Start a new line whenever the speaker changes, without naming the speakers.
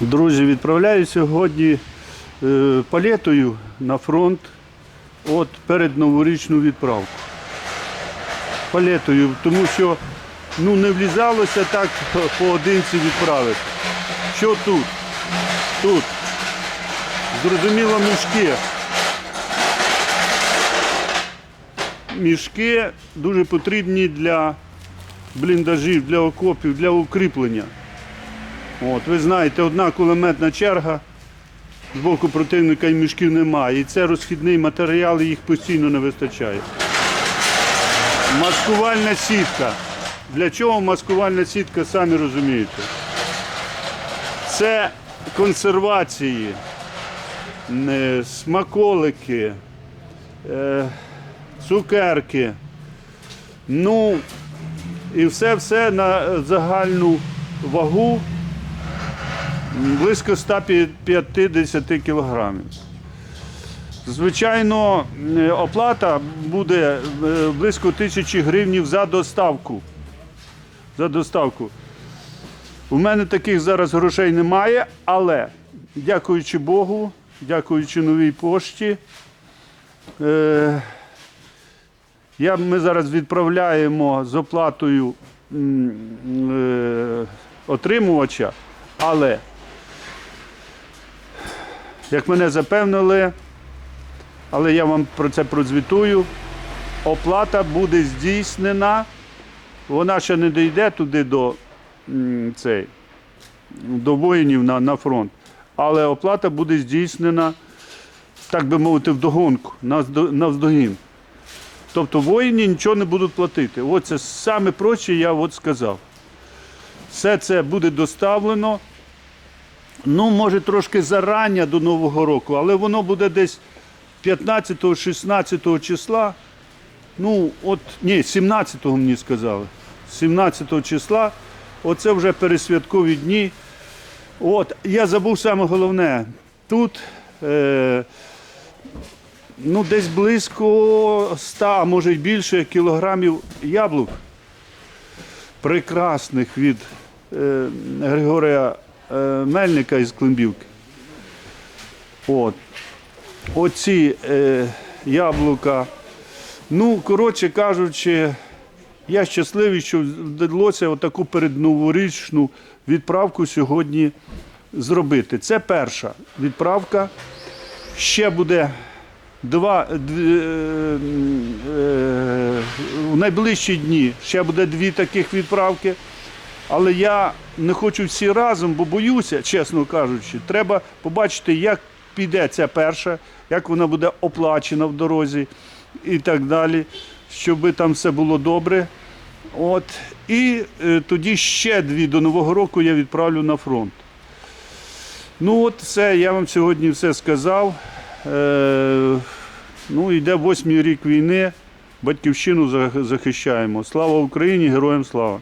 Друзі, відправляю сьогодні е, палетою на фронт от перед новорічну відправку. Палетою, тому що ну, не влізалося так поодинці відправити. Що тут? Тут. Зрозуміло, мішки. Мішки дуже потрібні для бліндажів, для окопів, для укріплення. От, ви знаєте, одна кулеметна черга з боку противника і мішків немає. І це розхідний матеріал, їх постійно не вистачає. Маскувальна сітка. Для чого маскувальна сітка, самі розумієте. Це консервації, е, смаколики, е, цукерки. Ну, і все-все на загальну вагу близько 150 кілограмів. Звичайно, е, оплата буде е, близько тисячі гривнів за доставку. За доставку. У мене таких зараз грошей немає, але дякуючи Богу, дякуючи новій пошті, е, я, ми зараз відправляємо з оплатою отримувача, але, як мене запевнили, але я вам про це прозвітую, оплата буде здійснена, вона ще не дійде туди до, цей, до воїнів на, на фронт, але оплата буде здійснена, так би мовити, вдогонку, навздо- навздогін. Тобто воїні нічого не будуть платити. От це саме проще я от сказав. Все це буде доставлено. Ну, може, трошки зарання до Нового року, але воно буде десь 15-16 числа. Ну, от, ні, 17-го мені сказали. 17 числа. Оце вже пересвяткові дні. От, я забув саме головне. Тут е, ну, десь близько 100, а може й більше кілограмів яблук прекрасних від е, Григорія Мельника із Климбівки. От. Оці е, яблука. Ну, коротше кажучи, я щасливий, що вдалося отаку передноворічну відправку сьогодні зробити. Це перша відправка. Ще буде два дві, е, е, в найближчі дні ще буде дві таких відправки. Але я не хочу всі разом, бо боюся, чесно кажучи, треба побачити, як піде ця перша, як вона буде оплачена в дорозі і так далі, щоб там все було добре. От. І е, тоді ще дві до Нового року я відправлю на фронт. Ну от все, я вам сьогодні все сказав. Е, ну, йде восьмий рік війни, батьківщину захищаємо. Слава Україні, героям слава!